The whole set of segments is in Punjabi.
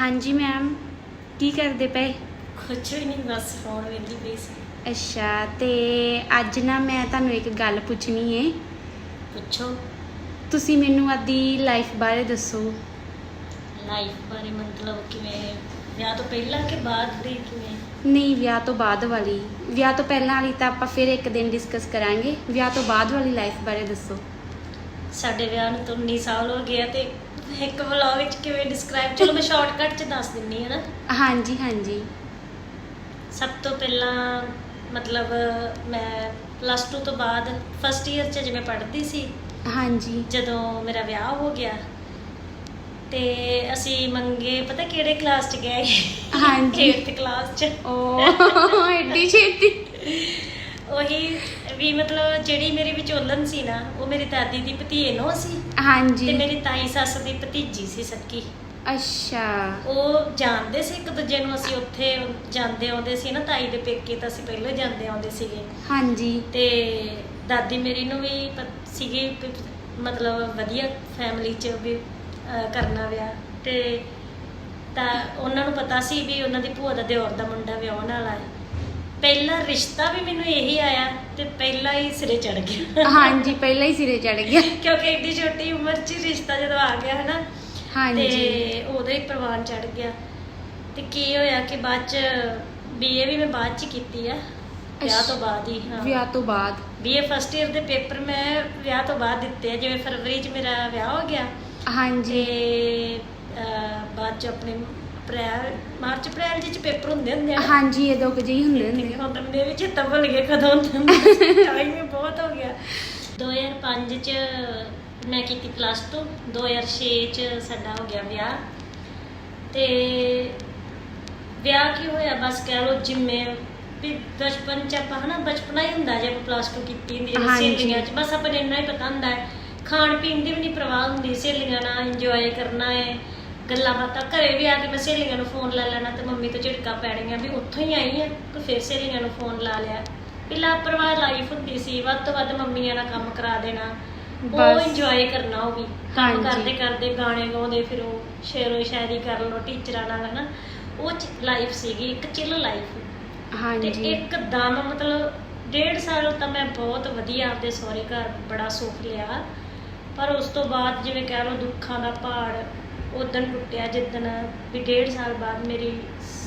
ਹਾਂਜੀ ਮੈਮ ਕੀ ਕਰਦੇ ਪਏ? ਕੁਛ ਵੀ ਨਹੀਂ ਬਸ ਫੋਨ ਵੇਖਦੀ ਪਈ ਸੀ। ਅੱਛਾ ਤੇ ਅੱਜ ਨਾ ਮੈਂ ਤੁਹਾਨੂੰ ਇੱਕ ਗੱਲ ਪੁੱਛਣੀ ਏ। ਪੁੱਛੋ। ਤੁਸੀਂ ਮੈਨੂੰ ਆਦੀ ਲਾਈਫ ਬਾਰੇ ਦੱਸੋ। ਲਾਈਫ ਬਾਰੇ ਮਤਲਬ ਕਿਵੇਂ? ਵਿਆਹ ਤੋਂ ਪਹਿਲਾਂ ਕਿ ਬਾਅਦ ਦੀ ਕਿਵੇਂ? ਨਹੀਂ ਵਿਆਹ ਤੋਂ ਬਾਅਦ ਵਾਲੀ। ਵਿਆਹ ਤੋਂ ਪਹਿਲਾਂ ਵਾਲੀ ਤਾਂ ਆਪਾਂ ਫਿਰ ਇੱਕ ਦਿਨ ਡਿਸਕਸ ਕਰਾਂਗੇ। ਵਿਆਹ ਤੋਂ ਬਾਅਦ ਵਾਲੀ ਲਾਈਫ ਬਾਰੇ ਦੱਸੋ। ਸਾਡੇ ਵਿਆਹ ਨੂੰ ਤਾਂ 19 ਸਾਲ ਹੋ ਗਏ ਆ ਤੇ ਇੱਕ ਵਲੌਗ ਵਿੱਚ ਕਿਵੇਂ ਡਿਸਕ੍ਰਾਈਬ ਚਲੋ ਮੈਂ ਸ਼ਾਰਟਕਟ ਚ ਦੱਸ ਦਿੰਨੀ ਹੈ ਨਾ। ਹਾਂਜੀ ਹਾਂਜੀ। ਸਭ ਤੋਂ ਪਹਿਲਾਂ ਮਤਲਬ ਮੈਂ ਪਲੱਸ 2 ਤੋਂ ਬਾਅਦ ਫਸਟ ਇਅਰ ਚ ਜਿਵੇਂ ਪੜ੍ਹਦੀ ਸੀ ਹਾਂਜੀ। ਜਦੋਂ ਮੇਰਾ ਵਿਆਹ ਹੋ ਗਿਆ ਤੇ ਅਸੀਂ ਮੰਗੇ ਪਤਾ ਕਿਹੜੇ ਕਲਾਸ ਚ ਗਏ? ਹਾਂਜੀ। 8th ਕਲਾਸ ਚ। ਓ ਐਡੀ ਛੇਤੀ। ਉਹੀ ਵੀ ਮਤਲਬ ਜਿਹੜੀ ਮੇਰੀ ਵਿਚੋਲਨ ਸੀ ਨਾ ਉਹ ਮੇਰੀ ਦਾਦੀ ਦੀ ਭਤੀਜੇ ਸੀ? ਤੇ ਹਾਂਜੀ ਮੇਰੀ ਤਾਈ ਸੱਸ ਦੀ ਭਤੀਜੀ ਸੀ ਸੱਕੀ। ਅੱਛਾ। ਉਹ ਜਾਣਦੇ ਸੀ ਇੱਕ ਦੂਜੇ ਨੂੰ ਅਸੀਂ ਉੱਥੇ ਜਾਂਦੇ ਆਉਂਦੇ ਸੀ ਨਾ ਤਾਈ ਦੇ ਪੇਕੇ ਤਾਂ ਅਸੀਂ ਪਹਿਲਾਂ ਜਾਂਦੇ ਆਉਂਦੇ ਸੀਗੇ। ਹਾਂਜੀ। ਤੇ ਦਾਦੀ ਮੇਰੀ ਨੂੰ ਵੀ ਪ- ਸੀਗੀ ਵੀ ਮਤਲਬ ਵਧੀਆ ਫੈਮਿਲੀ ਚ ਵੀ ਅਹ, ਕਰਨਾ ਵਿਆਹ। ਤੇ ਤਾਂ ਉਹਨਾਂ ਨੂੰ ਪਤਾ ਸੀ ਵੀ ਉਹਨਾਂ ਦੀ ਭੂਆ ਦਾ ਦਿਓਰ ਦਾ ਮੁੰਡਾ ਵਿਆਹਣ ਵਾਲਾ ਹੈ। ਪਹਿਲਾ ਰਿਸ਼ਤਾ ਵੀ ਮੈਨੂੰ ਇਹੀ ਆਇਆ ਤੇ ਪਹਿਲਾ ਹੀ ਸਿਰੇ ਚੜ ਗਿਆ। ਹਾਂਜੀ ਪਹਿਲਾਂ ਹੀ ਸਿਰੇ ਚੜ ਗਿਆ। ਕਿਉਂਕਿ ਏਡੀ ਛੋਟੀ ਉਮਰ 'ਚ ਹੀ ਰਿਸ਼ਤਾ ਜਦੋਂ ਆ ਗਿਆ ਹੈ ਨਾ ਹਾਂਜੀ। ਤੇ ਉਦੋਂ ਹੀ ਪ੍ਰਵਾਨ ਚੜ ਗਿਆ। ਤੇ ਕੀ ਹੋਇਆ ਕਿ ਬਾਅਦ ਚ ਬੀਏ ਵੀ ਮੈਂ ਬਾਅਦ ਚ ਕੀਤੀ ਆ ਵਿਆਹ ਤੋਂ ਬਾਅਦ ਹੀ ਹਾਂ। ਵਿਆਹ ਤੋਂ ਬਾਅਦ? ਬੀਏ ਫਸਟ ਇਅਰ ਦੇ ਪੇਪਰ ਮੈਂ ਵਿਆਹ ਤੋਂ ਬਾਅਦ ਦਿੱਤੇ ਆ ਜਿਵੇਂ ਫਰਵਰੀ 'ਚ ਮੇਰਾ ਵਿਆਹ ਹੋ ਗਿਆ। ਤੇ ਹਾਂਜੀ ਅਹ, ਬਾਅਦ ਚ ਆਪਣੇ ਅਪ੍ਰੈਲ ਮਾਰਚ ਅਪ੍ਰੈਲ ਜਿਹੇ ਚ ਪੇਪਰ ਹੁੰਦੇ ਹੁੰਦੇ ਆ ਨਾ। ਹਾਂਜੀ ਇਹ ਦੋ ਕੁ ਜਿਹੇ ਹੀ ਹੁੰਦੇ ਹੁੰਦੇ ਹੁਣ ਤਾਂ ਮੇਰੇ ਵਿੱਚ ਤਾਂ ਭੁੱਲ ਗਏ ਕਦੋਂ ਹੁੰਦੇ ਟਾਈਮ ਹੀ ਬਹੁਤ ਹੋ ਗਿਆ। 2005 ਚ ਮੈਂ ਕੀਤੀ ਪਲੱਸ 2 2006 ਚ ਸਾਡਾ ਹੋ ਗਿਆ ਵਿਆਹ। ਤੇ ਵਿਆਹ ਕੀ ਹੋਇਆ? ਬਸ ਕਹਿ ਲੋ ਜਿੰਮੇ ਵੀ ਬਚਪਨ ਚ ਆਪਾਂ ਹਨਾ ਬਚਪਨਾ ਹੀ ਹੁੰਦਾ ਜੇ ਆਪਾਂ ਪਲੱਸ 2 ਕੀਤੀ ਹੁੰਦੀ ਹੈ ਹਾਂਜੀ। ਸਹੇਲੀਆਂ ਚ। ਬਸ ਆਪਾਂ ਨੂੰ ਇੰਨਾ ਹੀ ਪਤਾ ਹੁੰਦਾ ਹੈ ਖਾਣ ਪੀਣ ਦੀ ਵੀ ਨਹੀਂ ਪਰਵਾਹ ਹੁੰਦੀ ਸਹੇਲੀਆਂ ਨਾਲ ਇੰਜੋਏ ਕਰਨਾ ਹੈ ਗੱਲਾਂ ਬਾਤਾਂ ਘਰੇ ਵੀ ਆ ਕੇ ਮੈਂ ਸਹੇਲੀਆਂ ਨੂੰ ਫੋਨ ਲੈ ਲੈਣਾ ਤੇ ਮੰਮੀ ਤੋਂ ਝਿੜਕਾਂ ਪੈਣੀਆਂ ਵੀ ਉੱਥੋਂ ਹੀ ਆਈ ਆ ਤੇ ਫਿਰ ਸਹੇਲੀਆਂ ਨੂੰ ਫੋਨ ਲਾ ਲਿਆ। ਵੀ ਲਾਪਰਵਾਹ ਲਾਈਫ ਹੁੰਦੀ ਸੀ ਵੱਧ ਤੋਂ ਵੱਧ ਮੰਮੀਆਂ ਨਾਲ ਕੰਮ ਕਰਾ ਦੇਣਾ ਉਹ ਬਸ। ਇੰਜੋਏ ਕਰਨਾ ਉਹ ਵੀ। ਕੰਮ ਹਾਂਜੀ। ਕਰਦੇ ਕਰਦੇ ਗਾਣੇ ਗਾਉਂਦੇ ਫਿਰ ਉਹ ਸ਼ੇਰੋ ਸ਼ਾਇਰੀ ਕਰ ਲਓ ਟੀਚਰਾਂ ਨਾਲ ਹਨਾ। ਉਹ ਲਾਈਫ ਸੀਗੀ ਇੱਕ ਚਿੱਲ ਲਾਈਫ ਤੇ ਹਾਂਜੀ। ਇੱਕਦਮ ਮਤਲਬ ਡੇਢ ਸਾਲ ਤਾਂ ਮੈਂ ਬਹੁਤ ਵਧੀਆ ਆਪਦੇ ਸਹੁਰੇ ਘਰ ਬੜਾ ਸੁੱਖ ਲਿਆ। ਪਰ ਉਸ ਤੋਂ ਬਾਅਦ ਜਿਵੇਂ ਕਹਿ ਲਓ ਦੁੱਖਾਂ ਦਾ ਪਹਾੜ ਉਦੋਂ ਟੁੱਟਿਆ ਜਿੱਦਣ ਵੀ ਡੇਢ ਸਾਲ ਬਾਅਦ ਮੇਰੀ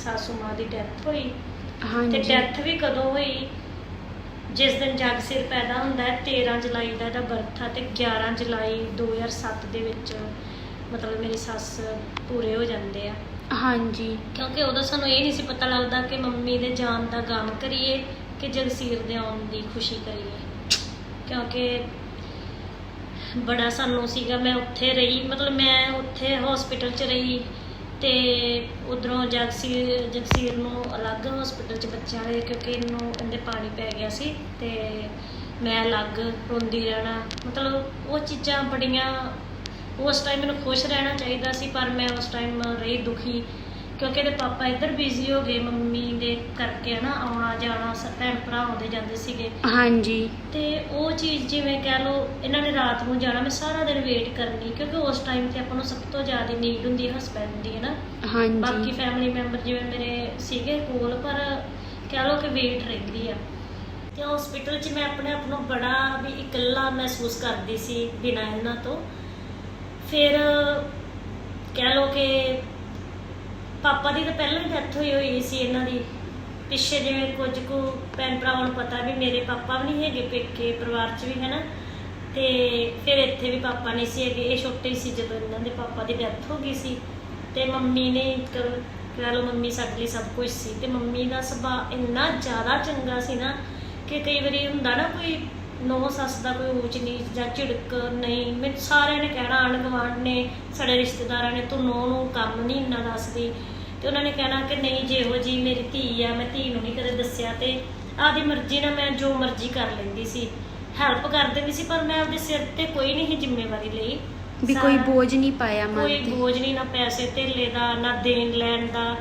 ਸਾਸੂ ਮਾਂ ਦੀ ਡੈਥ ਹੋਈ ਤੇ ਹਾਂਜੀ। ਡੈਥ ਵੀ ਕਦੋਂ ਹੋਈ? ਜਿਸ ਦਿਨ ਜਗ ਸਿਰ ਪੈਦਾ ਹੁੰਦਾ ਹੈ 13 ਜੁਲਾਈ ਦਾ ਇਹਦਾ ਬਰਥ ਆ ਤੇ 11 ਜੁਲਾਈ 2007 ਦੇ ਵਿੱਚ ਮਤਲਬ ਮੇਰੀ ਸੱਸ ਪੂਰੇ ਹੋ ਜਾਂਦੇ ਆ। ਹਾਂਜੀ। ਕਿਉਂਕਿ ਉਦੋਂ ਸਾਨੂੰ ਇਹ ਨਹੀਂ ਸੀ ਪਤਾ ਲੱਗਦਾ ਕਿ ਮੰਮੀ ਦੇ ਜਾਣ ਦਾ ਗਮ ਕਰੀਏ ਕਿ ਜਗਸੀਰ ਦੇ ਆਉਣ ਦੀ ਖੁਸ਼ੀ ਕਰੀਏ। ਕਿਉਂਕਿ ਬੜਾ ਸਾਨੂੰ ਸੀਗਾ, ਮੈਂ ਉੱਥੇ ਰਹੀ, ਮਤਲਬ ਮੈਂ ਉੱਥੇ ਹਸਪੀਟਲ 'ਚ ਰਹੀ ਤੇ ਉਧਰੋਂ ਜਗਸੀਰ ਜਗਸੀਰ ਨੂੰ ਅਲੱਗ ਹਸਪੀਟਲ 'ਚ ਬੱਚਿਆਂ ਦੇ, ਕਿਉਂਕਿ ਇਹਨੂੰ, ਇਹਦੇ ਪਾਣੀ ਪੈ ਗਿਆ ਸੀ ਤੇ ਮੈਂ ਅਲੱਗ ਰੋਂਦੀ ਰਹਿਣਾ, ਮਤਲਬ ਉਹ ਚੀਜ਼ਾਂ ਬੜੀਆਂ, ਉਸ ਟਾਈਮ ਮੈਨੂੰ ਖੁਸ਼ ਰਹਿਣਾ ਚਾਹੀਦਾ ਸੀ, ਪਰ ਮੈਂ ਉਸ ਟਾਈਮ ਰਹੀ ਦੁਖੀ। ਕਿਉਂਕਿ ਇਹਦੇ ਪਾਪਾ ਇੱਧਰ ਬਿਜ਼ੀ ਹੋ ਗਏ ਮੰਮੀ ਦੇ ਕਰਕੇ ਹਨਾ ਆਉਣਾ ਜਾਣਾ ਸ- ਭੈਣ ਭਰਾ ਆਉਂਦੇ ਜਾਂਦੇ ਸੀਗੇ। ਹਾਂਜੀ। ਤੇ ਉਹ ਚੀਜ਼ ਜਿਵੇਂ ਕਹਿ ਲਓ ਇਹਨਾਂ ਨੇ ਰਾਤ ਨੂੰ ਜਾਣਾ ਮੈਂ ਸਾਰਾ ਦਿਨ ਵੇਟ ਕਰਨੀ ਕਿਉਂਕਿ ਉਸ ਟਾਈਮ ਤੇ ਆਪਾਂ ਨੂੰ ਸਭ ਤੋਂ ਜ਼ਿਆਦਾ ਨੀਡ ਹੁੰਦੀ ਹੈ ਹਸਬੈਂਡ ਦੀ ਹੈ ਨਾ ਬਾਕੀ ਹਾਂਜੀ ਫੈਮਿਲੀ ਮੈਂਬਰ ਜਿਵੇਂ ਮੇਰੇ ਸੀਗੇ ਕੋਲ ਪਰ ਕਹਿ ਲਓ ਕਿ ਵੇਟ ਰਹਿੰਦੀ ਆ। ਤੇ ਹਸਪੀਟਲ 'ਚ ਮੈਂ ਆਪਣੇ ਆਪ ਨੂੰ ਬੜਾ ਵੀ ਇਕੱਲਾ ਮਹਿਸੂਸ ਕਰਦੀ ਸੀ ਬਿਨਾਂ ਇਹਨਾਂ ਤੋਂ। ਫਿਰ ਕਹਿ ਲਓ ਕਿ ਪਾਪਾ ਦੀ ਤਾਂ ਪਹਿਲਾਂ ਹੀ ਡੈਥ ਹੋਈ ਹੋਈ ਸੀ ਇਹਨਾਂ ਦੀ। ਪਿੱਛੇ ਜਿਵੇਂ ਕੁਝ ਕੁ ਭੈਣ ਭਰਾਵਾਂ ਨੂੰ ਪਤਾ ਵੀ ਮੇਰੇ ਪਾਪਾ ਵੀ ਨਹੀਂ ਹੈਗੇ, ਪੇਕੇ, ਪਰਿਵਾਰ 'ਚ ਵੀ ਹੈ ਨਾ ਤੇ ਫਿਰ ਇੱਥੇ ਵੀ ਪਾਪਾ ਨਹੀਂ ਸੀ ਹੈਗੇ। ਇਹ ਛੋਟੇ ਸੀ ਜਦੋਂ ਇਹਨਾਂ ਦੇ ਪਾਪਾ ਦੀ ਡੈਥ ਹੋ ਗਈ ਸੀ। ਤੇ ਮੰਮੀ ਨੇ ਕ- ਕਹਿ ਲਓ ਮੰਮੀ ਸਾਡੇ ਲਈ ਸਭ ਕੁਝ ਸੀ। ਤੇ ਮੰਮੀ ਦਾ ਸੁਭਾਅ ਇੰਨਾ ਜ਼ਿਆਦਾ ਚੰਗਾ ਸੀ ਨਾ ਕਿ ਕਈ ਵਾਰੀ ਹੁੰਦਾ ਨਾ ਕੋਈ ਨੌ ਸੱਸ ਦਾ ਕੋਈ ਊਚ ਨੀਚ ਜਾਂ ਝਿੜਕ ਨਹੀਂ, ਮੈਨੂੰ ਸਾਰਿਆਂ ਨੇ ਕਹਿਣਾ ਆਂਢ ਗੁਆਂਢ ਨੇ, ਸਾਡੇ ਰਿਸ਼ਤੇਦਾਰਾਂ ਨੇ ਤੂੰ ਨੌ ਨੂੰ ਕੰਮ ਨਹੀਂ ਇੰਨਾ ਦੱਸਦੀ। ਤੇ ਉਹਨਾਂ ਨੇ ਕਹਿਣਾ ਕਿ ਨਹੀਂ ਜਿਹੋ ਜੀ ਮੇਰੀ ਧੀ ਆ ਮੈਂ ਧੀ ਨੂੰ ਨਹੀਂ ਕਦੇ ਦੱਸਿਆ ਤੇ ਆਪਦੀ ਮਰਜ਼ੀ ਨਾਲ ਮੈਂ ਜੋ ਮਰਜ਼ੀ ਕਰ ਲੈਂਦੀ ਸੀ। ਹੈਲਪ ਕਰ ਦਿੰਦੀ ਸੀ ਪਰ ਮੈਂ ਆਪਦੇ ਸਿਰ ਤੇ ਕੋਈ ਨਹੀਂ ਜ਼ਿੰਮੇਵਾਰੀ ਲਈ। ਵੀ ਕੋਈ ਬੋਝ ਨਹੀਂ ਪਾਇਆ ਮਨ ਕੋਈ ਬੋਝ ਨਹੀਂ ਨਾ ਪੈਸੇ ਧੇਲੇ ਦਾ ਨਾ ਦੇਣ ਲੈਣ ਦਾ।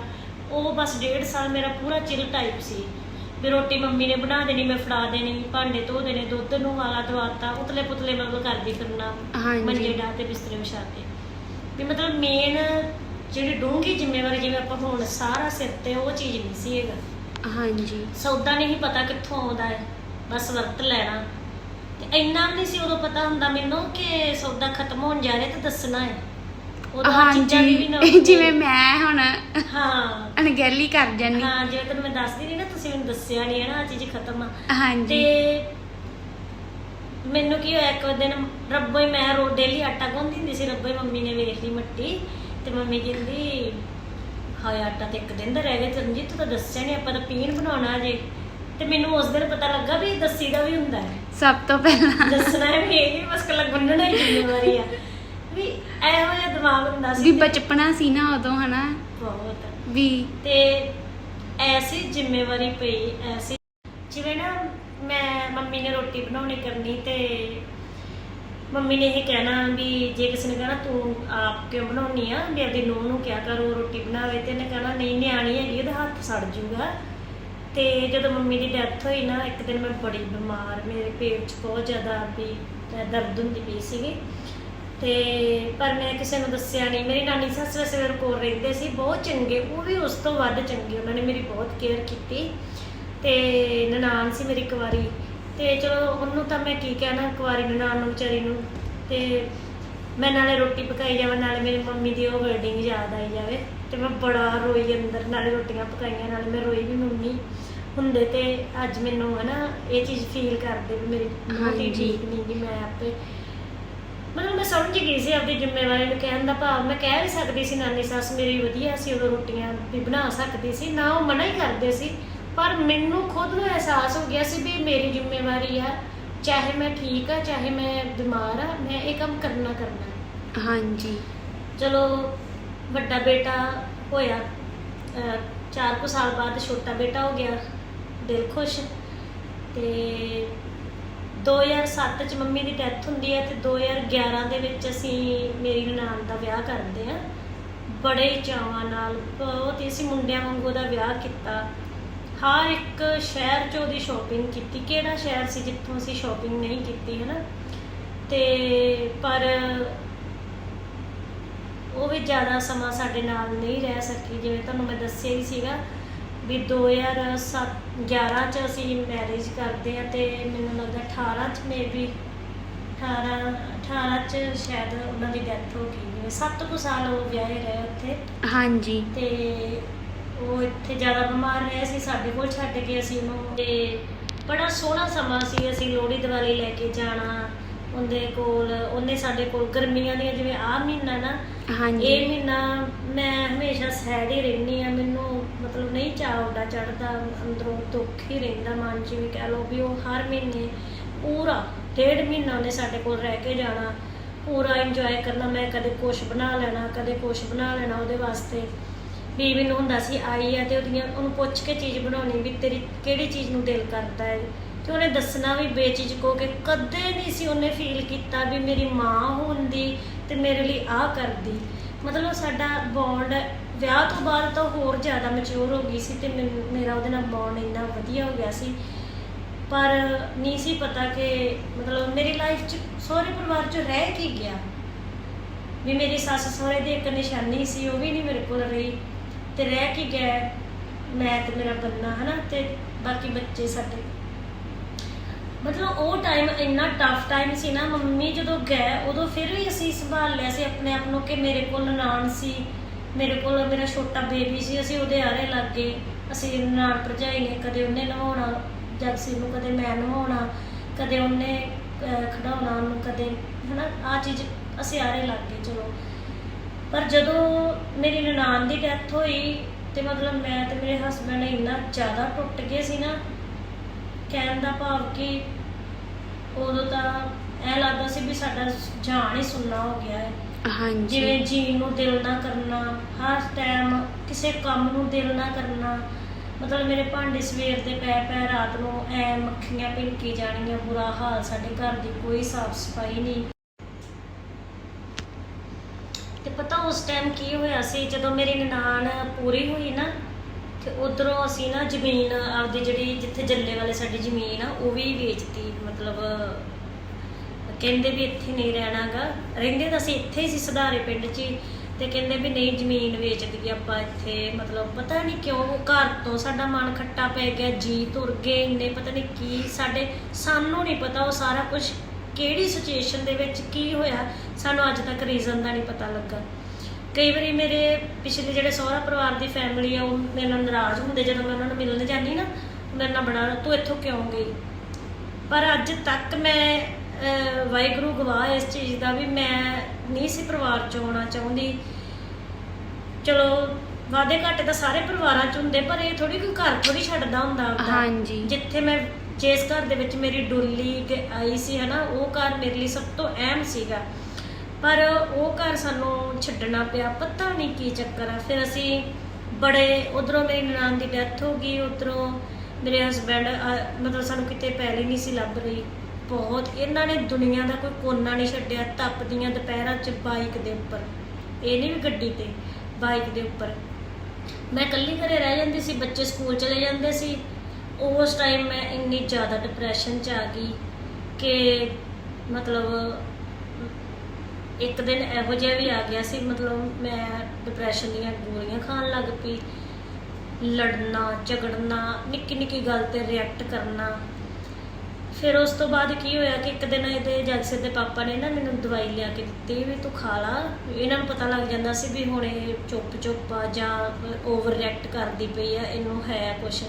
ਉਹ ਬਸ ਡੇਢ ਸਾਲ ਮੇਰਾ ਪੂਰਾ ਚਿਲ ਟਾਈਪ ਸੀ। ਵੀ ਰੋਟੀ ਮੰਮੀ ਨੇ ਬਣਾ ਦੇਣੀ ਮੈਂ ਫੜਾ ਦੇਣੀ ਭਾਂਡੇ ਧੋ ਦੇਣੇ ਦੁੱਧ ਨੂੰ ਵਾਲਾ ਦਵਾਤਾ ਉਤਲੇ ਪੁਤਲੇ ਮਤਲਬ ਕਰਦੀ ਫਿਰਨਾ। ਮੰਜੇ ਡਾ ਤੇ ਬਿਸਤਰੇ ਵਿਛਾ ਕੇ। ਵੀ ਮਤਲਬ ਮੇਨ ਜਿਹੜੀ ਡੂੰਘੀ ਜ਼ਿੰਮੇਵਾਰੀ ਜਿਵੇਂ ਆਪਾਂ ਹੁਣ ਸਾਰਾ ਸਿਰ ਤੇ ਉਹ ਚੀਜ਼ ਨਹੀਂ ਸੀ ਹੈਗਾ। ਹਾਂਜੀ। ਸੌਦਾ ਨਹੀਂ ਪਤਾ ਕਿੱਥੋਂ ਆਉਂਦਾ ਹੈ ਬਸ ਵਰਤ ਲੈਣਾ। ਤੇ ਇੰਨਾ ਨਹੀਂ ਸੀ ਉਦੋਂ ਪਤਾ ਹੁੰਦਾ ਮੈਨੂੰ ਕਿ ਸੌਦਾ ਖਤਮ ਹੋਣ ਜਾ ਰਿਹਾ ਤੇ ਦੱਸਣਾ ਹੈ। ਉਦੋਂ ਆਹ ਚੀਜ਼ਾਂ ਦੀ ਵੀ ਨਾ ਹਾਂਜੀ ਜਿਵੇਂ ਮੈਂ ਹੁਣ ਹਾਂ। ਅਣਗਹਿਲੀ ਕਰ ਜਾਨੀ ਹਾਂ ਜਿਵੇਂ ਤੈਨੂੰ ਮੈਂ ਦੱਸਦੀ ਨਹੀਂ ਨਾ ਤੁਸੀਂ ਮੈਨੂੰ ਦੱਸਿਆ ਨਹੀਂ ਹੈ ਨਾ ਆ ਚੀਜ਼ ਖਤਮ ਆ। ਹਾਂਜੀ। ਤੇ ਮੈਨੂੰ ਕੀ ਹੋਇਆ ਇੱਕ ਦਿਨ ਰੱਬੋ ਹੀ ਮੈਂ ਰੋ ਡੇਲੀ ਆਟਾ ਗੁੰਨਦੀ ਹੁੰਦੀ ਸੀ ਰੱਬੋ ਹੀ ਮੰਮੀ ਨੇ ਵੇਖ ਲਈ ਮੱਟੀ। ਤੇ ਮੰਮੀ ਕਹਿੰਦੀ ਹਾਏ ਆਟਾ ਤੇ ਇੱਕ ਦਿਨ ਦਾ ਰਹਿ ਗਿਆ ਤੂੰ ਤਾਂ ਦੱਸਿਆ ਨਹੀਂ ਆਪਾਂ ਤਾਂ ਪੀਣ ਬਣਾਉਣਾ ਜੇ। ਤੇ ਮੈਨੂੰ ਉਸ ਦਿਨ ਪਤਾ ਲੱਗਾ ਵੀ ਦੱਸੀ ਦਾ ਵੀ ਹੁੰਦਾ ਹੈ। ਸਭ ਤੋਂ ਪਹਿਲਾਂ। ਦੱਸਣਾ ਹੈ ਵੀ ਇਹ ਨੀ ਬਸ ਕੱਲਾ ਗੁੰਨਣਾ ਹੀ ਜ਼ਿੰਮੇਵਾਰੀ ਆ। ਵੀ ਇਹੋ ਜਿਹਾ ਦਿਮਾਗ ਹੁੰਦਾ ਸੀ ਵੀ ਤੇ ਬਚਪਨਾ ਸੀ ਨਾ ਉਦੋਂ ਹਨਾ? ਬਹੁਤ। ਵੀ ਤੇ ਐਸੀ ਜ਼ਿੰਮੇਵਾਰੀ ਪਈ ਐਸੀ ਜਿਵੇਂ ਨਾ ਮੈਂ ਮੰਮੀ ਨੇ ਰੋਟੀ ਬਣਾਉਣੀ ਕਰਨੀ ਤੇ ਮੰਮੀ ਨੇ ਇਹ ਕਹਿਣਾ ਵੀ ਜੇ ਕਿਸੇ ਨੇ ਕਹਿਣਾ ਤੂੰ ਆਪ ਕਿਉਂ ਬਣਾਉਣੀ ਆ, ਵੀ ਆਪਦੀ ਨੂੰਹ ਨੂੰ ਕਿਹਾ ਕਰੋ ਰੋਟੀ ਬਣਾਵੇ ਤੇ ਇਹਨੇ ਕਹਿਣਾ ਨਹੀਂ, ਨਿਆਣੀ ਹੈਗੀ ਉਹਦਾ ਹੱਥ ਸੜ ਜੂਗਾ। ਤੇ ਜਦੋਂ ਮੰਮੀ ਦੀ ਡੈਥ ਹੋਈ ਨਾ, ਇੱਕ ਦਿਨ ਮੈਂ ਬੜੀ ਬਿਮਾਰ, ਮੇਰੇ ਪੇਟ 'ਚ ਬਹੁਤ ਜ਼ਿਆਦਾ ਵੀ ਦਰਦ ਹੁੰਦੀ ਪਈ ਸੀਗੀ। ਤੇ ਪਰ ਮੈਂ ਕਿਸੇ ਨੂੰ ਦੱਸਿਆ ਨਹੀਂ। ਮੇਰੀ ਨਾਨੀ ਸੱਸ ਵੈਸੇ ਮੇਰੇ ਕੋਲ ਰਹਿੰਦੇ ਸੀ, ਬਹੁਤ ਚੰਗੇ, ਉਹ ਵੀ ਉਸ ਤੋਂ ਵੱਧ ਚੰਗੇ, ਉਹਨਾਂ ਨੇ ਮੇਰੀ ਬਹੁਤ ਕੇਅਰ ਕੀਤੀ। ਤੇ ਨਨਾਣ ਸੀ ਮੇਰੀ ਕੁਵਾਰੀ ਤੇ ਚਲੋ ਉਹਨੂੰ ਤਾਂ ਮੈਂ ਕੀ ਕਹਿਣਾ ਕੁਵਾਰੀ ਨਨਾਣ ਨੂੰ ਵਿਚਾਰੀ ਨੂੰ। ਤੇ ਮੈਂ ਨਾਲੇ ਰੋਟੀ ਪਕਾਈ ਜਾਵਾਂ ਨਾਲੇ ਮੇਰੀ ਮੰਮੀ ਦੀ ਉਹ ਵਰਡਿੰਗ ਯਾਦ ਆਈ ਜਾਵੇ। ਤੇ ਮੈਂ ਬੜਾ ਰੋਈ ਅੰਦਰ ਨਾਲੇ ਰੋਟੀਆਂ ਪਕਾਈਆਂ ਨਾਲੇ ਮੈਂ ਰੋਈ ਵੀ ਮੰਮੀ। ਹੁੰਦੇ ਤੇ ਅੱਜ ਮੈਨੂੰ ਹਨਾ ਇਹ ਚੀਜ਼ ਫੀਲ ਕਰਦੇ ਵੀ ਮੇਰੀ ਮੰਮੀ। ਠੀਕ ਨਹੀਂ ਕਿ ਮੈਂ ਆਪੇ ਮਤਲਬ ਮੈਂ ਸਮਝ ਗਈ ਸੀ ਆਪਣੀ ਜ਼ਿੰਮੇਵਾਰੀ ਨੂੰ ਕਹਿਣ ਦਾ ਭਾਵ। ਮੈਂ ਕਹਿ ਵੀ ਸਕਦੀ ਸੀ ਨਾਨੀ ਸੱਸ ਮੇਰੀ ਵਧੀਆ ਸੀ ਉਦੋਂ ਰੋਟੀਆਂ ਵੀ ਬਣਾ ਸਕਦੀ ਸੀ। ਨਾ ਉਹ ਮਨਾ ਹੀ ਕਰਦੇ ਸੀ। ਪਰ ਮੈਨੂੰ ਖੁਦ ਨੂੰ ਅਹਿਸਾਸ ਹੋ ਗਿਆ ਸੀ ਵੀ ਮੇਰੀ ਜ਼ਿੰਮੇਵਾਰੀ ਆ। ਚਾਹੇ ਮੈਂ ਠੀਕ ਆ ਚਾਹੇ ਮੈਂ ਬਿਮਾਰ ਆ ਮੈਂ ਇਹ ਕੰਮ ਕਰਨਾ ਕਰਨਾ। ਹੈ। ਹਾਂਜੀ। ਚਲੋ ਵੱਡਾ ਬੇਟਾ ਹੋਇਆ। ਚਾਰ ਕੁ ਸਾਲ ਬਾਅਦ ਛੋਟਾ ਬੇਟਾ ਹੋ ਗਿਆ। ਦਿਲ ਖੁਸ਼। ਤੇ 2007 ਚ ਮੰਮੀ ਦੀ ਡੈਥ ਹੁੰਦੀ ਹੈ ਤੇ 2011 ਦੇ ਵਿੱਚ ਅਸੀਂ ਮੇਰੀ ਨਨਾਣ ਦਾ ਵਿਆਹ ਕਰਦੇ ਆ। ਬੜੇ ਹੀ ਚਾਵਾਂ ਨਾਲ ਬਹੁਤ ਹੀ ਅਸੀਂ ਮੁੰਡਿਆਂ ਵਾਂਗੂ ਦਾ ਵਿਆਹ ਕੀਤਾ। ਹਰ ਇੱਕ ਸ਼ਹਿਰ 'ਚ ਉਹਦੀ ਸ਼ਾਪਿੰਗ ਕੀਤੀ। ਕਿਹੜਾ ਸ਼ਹਿਰ ਸੀ ਜਿੱਥੋਂ ਅਸੀਂ ਸ਼ਾਪਿੰਗ ਨਹੀਂ ਕੀਤੀ ਹੈ ਨਾ ਤੇ ਪਰ ਉਹ ਵੀ ਜ਼ਿਆਦਾ ਸਮਾਂ ਸਾਡੇ ਨਾਲ ਨਹੀਂ ਰਹਿ ਸਕੀ। ਜਿਵੇਂ ਤੁਹਾਨੂੰ ਮੈਂ ਦੱਸਿਆ ਹੀ ਸੀਗਾ ਵੀ 2007 11 ਚ ਅਸੀਂ ਮੈਰਿਜ ਕਰਦੇ ਆ ਤੇ ਮੈਨੂੰ ਲੱਗਦਾ 18 ਚ ਮੇਬੀ 18 18 ਚ ਸ਼ਾਇਦ ਉਹਨਾਂ ਦੀ ਡੈਥ ਹੋ ਗਈ। ਜਿਵੇਂ 7 ਕੁ ਸਾਲ ਉਹ ਵਿਆਹੇ ਰਹੇ ਉੱਥੇ। ਹਾਂਜੀ। ਤੇ ਉਹ ਇੱਥੇ ਜ਼ਿਆਦਾ ਬਿਮਾਰ ਰਹੇ ਸੀ ਸਾਡੇ ਕੋਲ ਛੱਡ ਕੇ ਅਸੀਂ ਉਹਨੂੰ ਤੇ ਬੜਾ ਸੋਹਣਾ ਸਮਾਂ ਸੀ ਅਸੀਂ ਲੋਹੜੀ ਦੀਵਾਲੀ ਲੈ ਕੇ ਜਾਣਾ ਉਹਦੇ ਕੋਲ ਉਹਨੇ ਸਾਡੇ ਕੋਲ ਗਰਮੀਆਂ ਦੀਆਂ ਜਿਵੇਂ ਆਹ ਮਹੀਨਾ ਨਾ ਇਹ ਹਾਂਜੀ ਮਹੀਨਾ ਮੈਂ ਹਮੇਸ਼ਾ ਸੈਡ ਹੀ ਰਹਿੰਦੀ ਆ ਮੈਨੂੰ ਮਤਲਬ ਨਹੀਂ ਚਾਅ ਉੱਡਾ ਚੜਦਾ ਅੰਦਰੋਂ ਦੁੱਖ ਹੀ ਰਹਿੰਦਾ ਮਨ 'ਚ ਵੀ ਕਹਿ ਲਓ ਵੀ ਉਹ ਹਰ ਮਹੀਨੇ ਪੂਰਾ ਡੇਢ ਮਹੀਨਾ ਉਹਨੇ ਸਾਡੇ ਕੋਲ ਰਹਿ ਕੇ ਜਾਣਾ ਪੂਰਾ ਇੰਜੋਏ ਕਰਨਾ ਮੈਂ ਕਦੇ ਕੁਛ ਬਣਾ ਲੈਣਾ ਕਦੇ ਕੁਛ ਬਣਾ ਲੈਣਾ ਉਹਦੇ ਵਾਸਤੇ। ਵੀ ਮੈਨੂੰ ਹੁੰਦਾ ਸੀ, ਆਈ ਆ ਤੇ ਉਹਦੀਆਂ, ਉਹਨੂੰ ਪੁੱਛ ਕੇ ਚੀਜ਼ ਬਣਾਉਣੀ ਵੀ ਤੇਰੀ ਕਿਹੜੀ ਚੀਜ਼ ਨੂੰ ਦਿਲ ਕਰਦਾ ਹੈ। ਤੇ ਉਹਨੇ ਦੱਸਣਾ ਵੀ ਬੇਚਿਜਕੋ ਕੇ ਕਦੇ ਨਹੀਂ ਸੀ ਉਹਨੇ ਫੀਲ ਕੀਤਾ ਵੀ ਮੇਰੀ ਮਾਂ ਹੁੰਦੀ ਤੇ ਮੇਰੇ ਲਈ ਆਹ ਕਰਦੀ। ਮਤਲਬ ਸਾਡਾ ਬੌਂਡ ਵਿਆਹ ਤੋਂ ਬਾਅਦ ਤਾਂ ਹੋਰ ਜ਼ਿਆਦਾ ਮੈਚੁਰ ਹੋ ਗਈ ਸੀ ਤੇ ਮੈਨੂੰ- ਮੇਰਾ ਉਹਦੇ ਨਾਲ ਬੌਂਡ ਇੰਨਾ ਵਧੀਆ ਹੋ ਗਿਆ ਸੀ। ਪਰ ਨਹੀਂ ਸੀ ਪਤਾ ਕਿ ਮਤਲਬ ਮੇਰੀ ਲਾਈਫ 'ਚ ਸਹੁਰੇ ਪਰਿਵਾਰ 'ਚ ਰਹਿ ਕੀ ਗਿਆ। ਵੀ ਮੇਰੀ ਸੱਸ ਸਹੁਰੇ ਦੀ ਇੱਕ ਨਿਸ਼ਾਨੀ ਸੀ, ਉਹ ਵੀ ਨਹੀਂ ਮੇਰੇ ਕੋਲ ਰਹੀ। ਤੇ ਰਹਿ ਕੇ ਗਿਆ ਮੈਂ ਤੇ ਮੇਰਾ ਬੰਨਾ ਹਨਾ ਤੇ ਬਾਕੀ ਬੱਚੇ ਸਾਡੇ। ਮਤਲਬ ਉਹ ਟਾਈਮ ਇੰਨਾ ਟਫ ਟਾਈਮ ਸੀ ਨਾ ਮੰਮੀ ਜਦੋਂ ਗਏ ਉਦੋਂ ਫਿਰ ਵੀ ਅਸੀਂ ਸੰਭਾਲ ਲਿਆ ਸੀ ਆਪਣੇ ਆਪ ਨੂੰ ਕਿ ਮੇਰੇ ਕੋਲ ਨਾਨ ਸੀ ਮੇਰੇ ਕੋਲ ਮੇਰਾ ਛੋਟਾ ਬੇਬੀ ਸੀ ਅਸੀਂ ਉਹਦੇ ਆਰੇ ਲੱਗ ਗਏ। ਅਸੀਂ ਨਾਨ ਭਰਜਾਈ ਨੇ ਕਦੇ ਉਹਨੇ ਨਹਾਉਣਾ ਜਗਸੀ ਨੂੰ ਕਦੇ ਮੈਂ ਨਹਾਉਣਾ ਕਦੇ ਉਹਨੇ ਅਹ, ਉਹਨੂੰ ਕਦੇ ਹਨਾ ਆ ਚੀਜ਼ ਅਸੀਂ ਆਰੇ ਲੱਗ ਗਏ ਚਲੋ। ਪਰ ਜਦੋਂ ਮੇਰੀ ਨਨਾਣ ਦੀ ਡੈਥ ਹੋਈ ਤੇ ਮਤਲਬ ਮੈਂ ਤੇ ਮੇਰੇ ਹਸਬੰਡ ਇੰਨਾ ਜ਼ਿਆਦਾ ਟੁੱਟ ਗਏ ਸੀ ਨਾ ਕਹਿਣ ਦਾ ਭਾਵ ਕਿ ਉਦੋਂ ਤਾਂ ਐ ਲੱਗਦਾ ਸੀ ਵੀ ਸਾਡਾ ਜਾਨ ਹੀ ਸੁੰਨਾ ਹੋ ਗਿਆ ਹੈ। ਹਾਂਜੀ। ਜਿਵੇਂ ਜੀਣ ਨੂੰ ਦਿਲ ਨਾ ਕਰਨਾ ਹਰ ਟਾਈਮ ਕਿਸੇ ਕੰਮ ਨੂੰ ਦਿਲ ਨਾ ਕਰਨਾ ਮਤਲਬ ਮੇਰੇ ਭਾਂਡੇ ਸਵੇਰ ਦੇ ਪੈ ਪੈ ਰਾਤ ਨੂੰ ਐ ਮੱਖੀਆਂ ਭਿਣਕੀ ਜਾਣੀਆਂ ਬੁਰਾ ਹਾਲ ਸਾਡੇ ਘਰ ਦੀ ਕੋਈ ਸਾਫ਼ ਸਫ਼ਾਈ ਨਹੀਂ ਤੇ ਪਤਾ ਉਸ ਟਾਈਮ ਕੀ ਹੋਇਆ ਸੀ? ਜਦੋਂ ਮੇਰੀ ਨਨਾਣ ਪੂਰੀ ਹੋਈ ਨਾ, ਤੇ ਉਧਰੋਂ ਅਸੀਂ ਨਾ ਜ਼ਮੀਨ, ਆਪਦੀ ਜਿਹੜੀ ਜਿੱਥੇ ਜੱਲੇ ਵਾਲੇ ਸਾਡੀ ਜ਼ਮੀਨ ਆ, ਉਹ ਵੀ ਵੇਚਤੀ। ਮਤਲਬ, ਕਹਿੰਦੇ ਵੀ ਇੱਥੇ ਨਹੀਂ ਰਹਿਣਾਗਾ। ਰਹਿੰਦੇ ਤਾਂ ਅਸੀਂ ਇੱਥੇ ਹੀ ਸੀ ਸਧਾਰੇ ਪਿੰਡ 'ਚ ਹੀ, ਤੇ ਕਹਿੰਦੇ ਵੀ ਨਹੀਂ, ਜ਼ਮੀਨ ਵੇਚ ਦਈਏ ਆਪਾਂ ਇੱਥੇ। ਮਤਲਬ, ਪਤਾ ਨਹੀਂ ਕਿਉਂ ਉਹ ਘਰ ਤੋਂ ਸਾਡਾ ਮਨ ਖੱਟਾ ਪੈ ਗਿਆ, ਜੀ ਤੁਰ ਗਏ, ਇੰਨੇ ਪਤਾ ਨਹੀਂ ਕੀ ਸਾਡੇ, ਸਾਨੂੰ ਨਹੀਂ ਪਤਾ ਉਹ ਸਾਰਾ ਕੁਝ ਕਿਹੜੀ ਸਿਚੁਏਸ਼ਨ ਦੇ ਵਿੱਚ ਕੀ ਹੋਇਆ ਸਾਨੂੰ ਅੱਜ ਤੱਕ ਰੀਜ਼ਨ ਦਾ ਨਹੀਂ ਪਤਾ ਲੱਗਾ ਕਈ ਵਾਰੀ ਮੇਰੇ ਪਿਛਲੇ ਜਿਹੜੇ ਸਹੁਰਾ ਪਰਿਵਾਰ ਦੀ ਫੈਮਿਲੀ ਆ ਉਹ ਮੇਰੇ ਨਾਲ ਨਾਰਾਜ਼ ਹੁੰਦੇ ਜਦੋਂ ਮੈਂ ਉਹਨਾਂ ਨੂੰ ਮਿਲਣ ਜਾਂਦੀ ਨਾ ਮੇਰੇ ਨਾਲ ਬੜਾ ਤੂੰ ਇੱਥੋਂ ਕਿਉਂ ਗਈ ਪਰ ਅੱਜ ਤੱਕ ਮੈਂ ਵਾਹਿਗੁਰੂ ਗਵਾਹ ਇਸ ਚੀਜ਼ ਦਾ ਵੀ ਮੈਂ ਨਹੀਂ ਸੀ ਪਰਿਵਾਰ ਚ ਆਉਣਾ ਚਾਹੁੰਦੀ ਚਲੋ ਵਾਦੇ ਘਾਟੇ ਤਾਂ ਸਾਰੇ ਪਰਿਵਾਰਾਂ ਚ ਹੁੰਦੇ ਪਰ ਇਹ ਥੋੜੀ ਕੋਈ ਘਰ ਥੋੜੀ ਛੱਡਦਾ ਹੁੰਦਾ। ਹਾਂਜੀ। ਜਿੱਥੇ ਮੈਂ ਜਿਸ ਘਰ ਦੇ ਵਿੱਚ ਮੇਰੀ ਡੋਲੀ ਆਈ ਸੀ ਹਨਾ, ਉਹ ਘਰ ਮੇਰੇ ਲਈ ਸਭ ਤੋਂ ਅਹਿਮ ਸੀਗਾ। ਪਰ ਉਹ ਘਰ ਸਾਨੂੰ ਛੱਡਣਾ ਪਿਆ, ਪਤਾ ਨਹੀਂ ਕੀ ਚੱਕਰ ਆ। ਫਿਰ ਅਸੀਂ ਬੜੇ, ਉਧਰੋਂ ਮੇਰੀ ਨਨਾਣ ਦੀ ਡੈਥ ਹੋ ਗਈ, ਉਧਰੋਂ ਮੇਰੇ ਹਸਬੰਡ ਮਤਲਬ ਸਾਨੂੰ ਕਿਤੇ ਪੈਲੀ ਨਹੀਂ ਸੀ ਲੱਭ ਰਹੀ। ਬਹੁਤ, ਇਹਨਾਂ ਨੇ ਦੁਨੀਆ ਦਾ ਕੋਈ ਕੋਨਾ ਨਹੀਂ ਛੱਡਿਆ, ਤਪਦੀਆਂ ਦੁਪਹਿਰਾਂ 'ਚ ਬਾਈਕ ਦੇ ਉੱਪਰ। ਇਹ ਨਹੀਂ ਵੀ ਗੱਡੀ ਤੇ ਬਾਈਕ ਦੇ ਉੱਪਰ। ਮੈਂ ਇਕੱਲੀ ਘਰੇ ਰਹਿ ਜਾਂਦੀ ਸੀ, ਬੱਚੇ ਸਕੂਲ ਚਲੇ ਜਾਂਦੇ ਸੀ। ਉਸ ਟਾਈਮ ਮੈਂ ਇੰਨੀ ਜ਼ਿਆਦਾ ਡਿਪਰੈਸ਼ਨ 'ਚ ਆ ਗਈ ਕਿ ਮਤਲਬ ਇੱਕ ਦਿਨ ਇਹੋ ਜਿਹਾ ਵੀ ਆ ਗਿਆ ਸੀ, ਮਤਲਬ ਮੈਂ ਡਿਪਰੈਸ਼ਨ ਦੀਆਂ ਗੋਲੀਆਂ ਖਾਣ ਲੱਗ ਪਈ। ਲੜਨਾ, ਝਗੜਨਾ, ਨਿੱਕੀ ਨਿੱਕੀ ਗੱਲ ਤੇ ਰਿਐਕਟ ਕਰਨਾ। ਫਿਰ ਉਸ ਤੋਂ ਬਾਅਦ ਕੀ ਹੋਇਆ ਕਿ ਇੱਕ ਦਿਨ ਇਹਦੇ ਜਗਸੇ ਦੇ ਪਾਪਾ ਨੇ ਨਾ ਮੈਨੂੰ ਦਵਾਈ ਲਿਆ ਕੇ ਦਿੱਤੀ ਵੀ ਤੂੰ ਖਾ ਲਾ। ਇਹਨਾਂ ਨੂੰ ਪਤਾ ਲੱਗ ਜਾਂਦਾ ਸੀ ਵੀ ਹੁਣ ਇਹ ਚੁੱਪ ਚੁੱਪ ਆ ਜਾਂ ਓਵਰ ਰਿਐਕਟ ਕਰਦੀ ਪਈ ਆ, ਇਹਨੂੰ ਹੈ ਕੁਛ।